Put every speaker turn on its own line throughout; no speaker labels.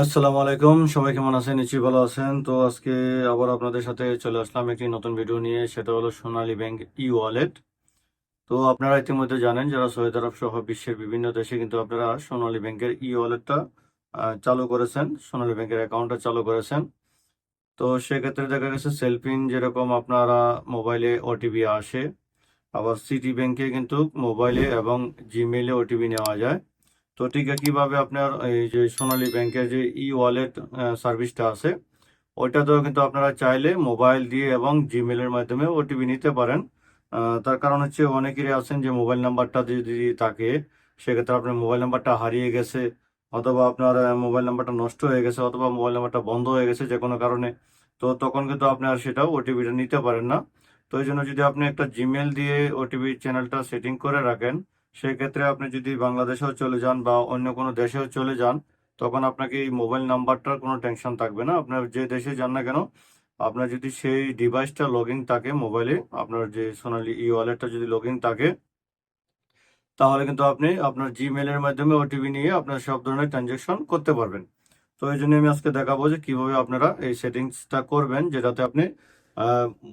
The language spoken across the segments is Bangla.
আসসালামু আলাইকুম। সবাই কেমন আছেন? নিশ্চয়ই ভালো আছেন। তো আজকে আবার আপনাদের সাথে চলে আসলাম একটি নতুন ভিডিও নিয়ে। সেটা হলো সোনালী ব্যাংক ই ওয়ালেট তো আপনারা ইতিমধ্যে জানেন যারা সৌদি আরব সহ বিশ্বের বিভিন্ন দেশে কিন্তু আপনারা সোনালী ব্যাংকের ই ওয়ালেটটা চালু করেছেন, সোনালী ব্যাংকের অ্যাকাউন্টটা চালু করেছেন। তো সেক্ষেত্রে দেখা গেছে সেলফিন যেরকম আপনারা মোবাইলে ওটিপি আসে, আবার সিটি ব্যাংকে কিন্তু মোবাইলে এবং জিমেইলে ওটিপি নেওয়া যায়। তো ঠিক কীভাবে আপনার এই যে সোনালী ব্যাংকের যে ই ওয়ালেট সার্ভিসটা আছে, ওইটাতেও কিন্তু আপনারা চাইলে মোবাইল দিয়ে এবং জিমেলের মাধ্যমে ওটিপি নিতে পারেন। তার কারণ হচ্ছে অনেকেরই আছেন যে মোবাইল নাম্বারটা যদি থাকে, সেক্ষেত্রে আপনার মোবাইল নাম্বারটা হারিয়ে গেছে, অথবা আপনার মোবাইল নাম্বারটা নষ্ট হয়ে গেছে, অথবা মোবাইল নাম্বারটা বন্ধ হয়ে গেছে যে কোনো কারণে, তো তখন কিন্তু আপনি আর সেটা ওটিপিটা নিতে পারেন না। তো এই জন্য যদি আপনি একটা জিমেল দিয়ে ওটিপি চ্যানেলটা সেটিং করে রাখেন সেক্ষেত্রে আপনি যদি বাংলাদেশেও চলে যান বা অন্য কোনো দেশেও চলে যান, তখন আপনাকে এই মোবাইল নাম্বারটার কোনো টেনশন থাকবে না। আপনার যে দেশে যান না কেন, আপনার যদি সেই ডিভাইসটা লগ থাকে মোবাইলে, আপনার যে সোনালি ই ওয়ালেটটা যদি লগ থাকে, তাহলে কিন্তু আপনি আপনার জিমেলের মাধ্যমে ওটিপি নিয়ে আপনার সব ধরনের ট্রানজ্যাকশন করতে পারবেন। তো এই জন্য আমি আজকে দেখাবো যে কীভাবে আপনারা এই সেটিংসটা করবেন, যেটাতে আপনি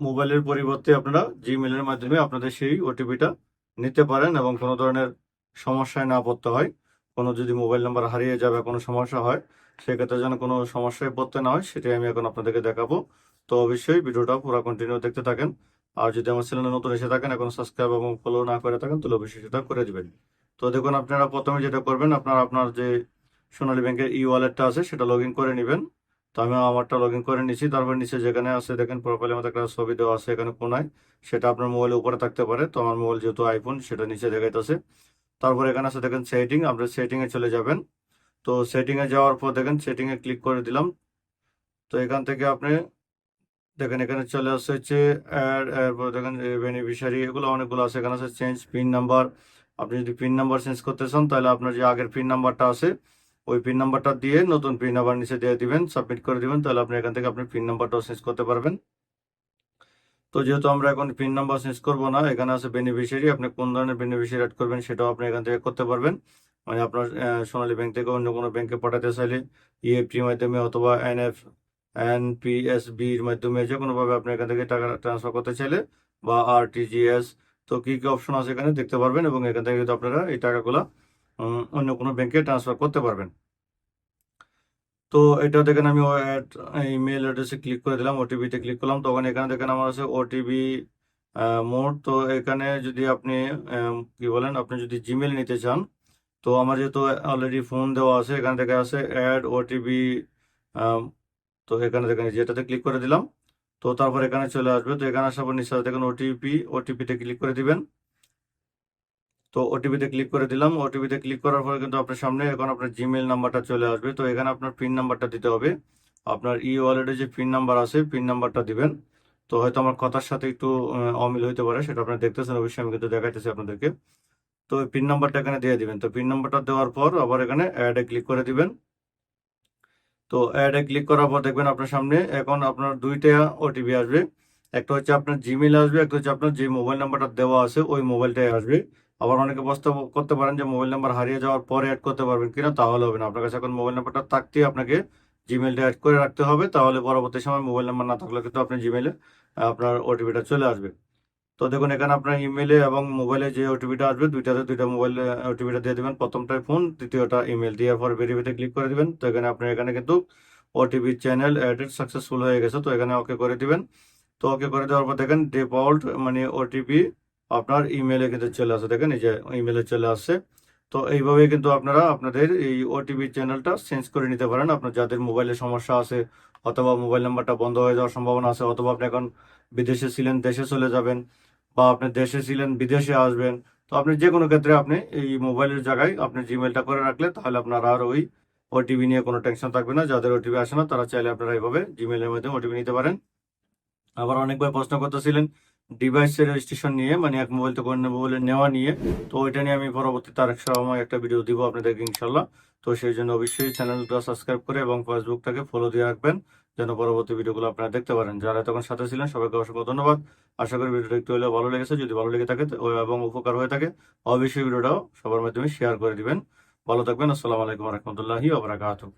মোবাইলের পরিবর্তে আপনারা জিমেলের মাধ্যমে আপনাদের সেই ওটিপিটা নিতে পারেন এবং কোনো ধরনের সমস্যায় না পড়তে হয়। কোনো যদি মোবাইল নাম্বার হারিয়ে যাবে, কোনো সমস্যা হয়, সেক্ষেত্রে যেন কোনো সমস্যায় পড়তে না হয়, সেটাই আমি এখন আপনাদেরকে দেখাবো। তো অবশ্যই ভিডিওটা পুরো কন্টিনিউ দেখতে থাকেন। আর যদি আমার চ্যানেলে নতুন এসে থাকেন, এখন সাবস্ক্রাইব এবং ফলো না করে থাকেন, তাহলে অবশ্যই সেটা করে দিবেন। তো দেখুন, আপনারা প্রথমে যেটা করবেন, আপনার আপনার যে সোনালী ব্যাংকের ই ওয়ালেটটা আছে, সেটা লগ করে নেবেন। তো আমি আমারটা লগ ইন করে নিচ্ছি তারপর নিচে যেখানে আছে, দেখেন প্রোফাইলের মধ্যে একটা ছবি দেওয়া আছে, এখানে কোনায়। সেটা আপনার মোবাইলের উপরে থাকতে পারে। তো আমার মোবাইল যেহেতু আইফোন সেটা নিচে দেখাইতেছে। তারপর এখানে আছে, দেখেন সেটিং আপনার সেটিং এ চলে যাবেন। তো সেটিং এ যাওয়ার পর দেখেন সেটিং এ ক্লিক করে দিলাম। তো এখান থেকে আপনি দেখেন, এখানে চলে আসছে হচ্ছে অ্যাড এরপর দেখেন বেনিফিশিয়ারি এগুলো অনেকগুলো আছে। এখানে আছে চেঞ্জ পিন নাম্বার আপনি যদি পিন নাম্বার চেঞ্জ করতে চান, তাহলে আপনার যে আগের পিন নাম্বারটা আছে ওই পিন নাম্বারটা দিয়ে নতুন পিন নাম্বার নিচে দিয়ে দিবেন সাবমিট করে দিবেন, তাহলে আপনি এখান থেকে আপনি পিন নাম্বারটাও চেঞ্জ করতে পারবেন। তো যেহেতু আমরা এখন পিন নাম্বার চেঞ্জ করব না, এখানে আছে বেনিফিশিয়ারি আপনি কোন ধরনের বেনিফিশিয়ারি অ্যাড করবেন সেটাও আপনি এখান থেকে করতে পারবেন। মানে আপনার সোনালী ব্যাংক থেকে অন্য কোনো ব্যাংকে পাঠাতে চাইলে ইএফটির মাধ্যমে অথবা এন এফ এনএফ এনপিএসবির মাধ্যমে যে কোনোভাবে আপনি এখান থেকে টাকা ট্রান্সফার করতে চাইলে বা আরটিজিএস তো কী কী অপশন আছে এখানে দেখতে পারবেন এবং এখান থেকে কিন্তু আপনারা এই টাকাগুলো অন্য কোনো ব্যাংকে ট্রান্সফার করতে পারবেন। তো এটা দেখেন আমি ইমেল অ্যাড্রেসে ক্লিক করে দিলাম ওটিপিতে ক্লিক করলাম, তখন এখানে দেখেন আমার আছে ওটিপি মোড। তো এখানে যদি আপনি কি বলেন, আপনি যদি জিমেল নিতে চান, তো আমার যেহেতু অলরেডি ফোন দেওয়া আছে, এখানে দেখে আছে অ্যাড ওটিপি তো এখানে দেখেন যেটাতে ক্লিক করে দিলাম। তো তারপর এখানে চলে আসবে, তো এখানে আসার পর নিচে দেখেন ওটিপি ওটিপিতে ক্লিক করে দিবেন। তো ওটিপিতে ক্লিক করে দিলাম। ওটিপিতে ক্লিক করার পরে কিন্তু আপনার সামনে এখন আপনার জিমেল নাম্বারটা চলে আসবে। তো এখানে আপনার পিন নাম্বারটা দিতে হবে। আপনার ই ওয়ালেটে যে পিন নাম্বার আছে পিন নাম্বারটা দিবেন। তো হয়তো আমার কথার সাথে একটু অমিল হইতে পারে, সেটা আপনারা দেখতেছেন। অবশ্যই আমি কিন্তু দেখাইতেছি আপনাদেরকে। তো পিন নাম্বারটা এখানে দিয়ে দিবেন। তো পিন নাম্বারটা দেওয়ার পর আবার এখানে অ্যাডে ক্লিক করে দিবেন। তো অ্যাডে ক্লিক করার পর দেখবেন আপনার সামনে এখন আপনার দুইটা ওটিপি আসবে। একটা হচ্ছে আপনার জিমেল আসবে, একটা হচ্ছে আপনার যে মোবাইল নাম্বারটা দেওয়া আছে, ওই মোবাইলটাই আসবে। আবার অনেকে প্রশ্ন করতে পারেন যে মোবাইল নাম্বার হারিয়ে যাওয়ার পরে অ্যাড করতে পারবেন কিনা, তাহলে হবে না। আপনার কাছে এখন মোবাইল নাম্বারটা থাকতে আপনাকে জিমেলটা অ্যাড করে রাখতে হবে। তাহলে পরবর্তী সময় মোবাইল নাম্বার না থাকলে কিন্তু আপনার জিমেলে আপনার ওটিপিটা চলে আসবে। তো দেখুন, এখানে আপনার ইমেলে এবং মোবাইলে যে ওটিপিটা আসবে, দুইটাতে দুইটা মোবাইল ওটিপিটা দিয়ে দেবেন। প্রথমটায় ফোন দ্বিতীয়টা ইমেল দেওয়ার পর ভেরিফাইতে ক্লিক করে দিবেন। তো এখানে আপনার এখানে কিন্তু ওটিপি চ্যানেল অ্যাডেড সাকসেসফুল হয়ে গেছে। তো এখানে ওকে করে দিবেন। তো ওকে করে দেওয়ার পর দেখেন ডিফল্ট মানে ওটিপি আপনার ইমেলে কিন্তু চলে আসে। দেখেন এই যে ইমেলে চলে আসছে তো এইভাবে কিন্তু আপনারা আপনাদের এই ওটিপি চ্যানেলটা চেঞ্জ করে নিতে পারেন। আপনার যাদের মোবাইলে সমস্যা আছে অথবা মোবাইল নাম্বারটা বন্ধ হয়ে যাওয়ার সম্ভাবনা আছে, অথবা আপনি এখন বিদেশে ছিলেন, দেশে চলে যাবেন বা আপনি দেশে ছিলেন, বিদেশে আসবেন, তো আপনি যে কোনো ক্ষেত্রে আপনি এই মোবাইলের জায়গায় আপনি জিমেলটা করে রাখলে তাহলে আপনার আর ওই ওটিপি নিয়ে কোনো টেনশন থাকবে না। যাদের ওটিপি আসে না, তারা চাইলে আপনারা এইভাবে জিমেলের মধ্যে ওটিপি নিতে পারেন। আবার অনেকবার প্রশ্ন করতেছিলেন ডিভাইসের রেজিস্ট্রেশন নিয়ে মানে এক মোবাইল থেকে অন্য মোবাইলে নেওয়া নিয়ে। তো ওইটা নিয়ে আমি পরবর্তীতে আরেক সময় একটা ভিডিও দিব আপনাদেরকে ইনশাল্লাহ তো সেই জন্য অবশ্যই চ্যানেলটা সাবস্ক্রাইব করে এবং ফেসবুকটাকে ফলো দিয়ে রাখবেন, যেন পরবর্তী ভিডিওগুলো আপনারা দেখতে পারেন। যারা তখন সাথে ছিলেন, সবাইকে অসংখ্য ধন্যবাদ। আশা করি ভিডিওটা একটু হলেও ভালো লেগেছে। যদি ভালো লেগে থাকে এবং উপকার হয়ে থাকে, অবশ্যই ভিডিওটাও সবার মাধ্যমে শেয়ার করে দিবেন। ভালো থাকবেন। আসসালামু আলাইকুম রহমতুল্লাহি ওবরাকাতুহ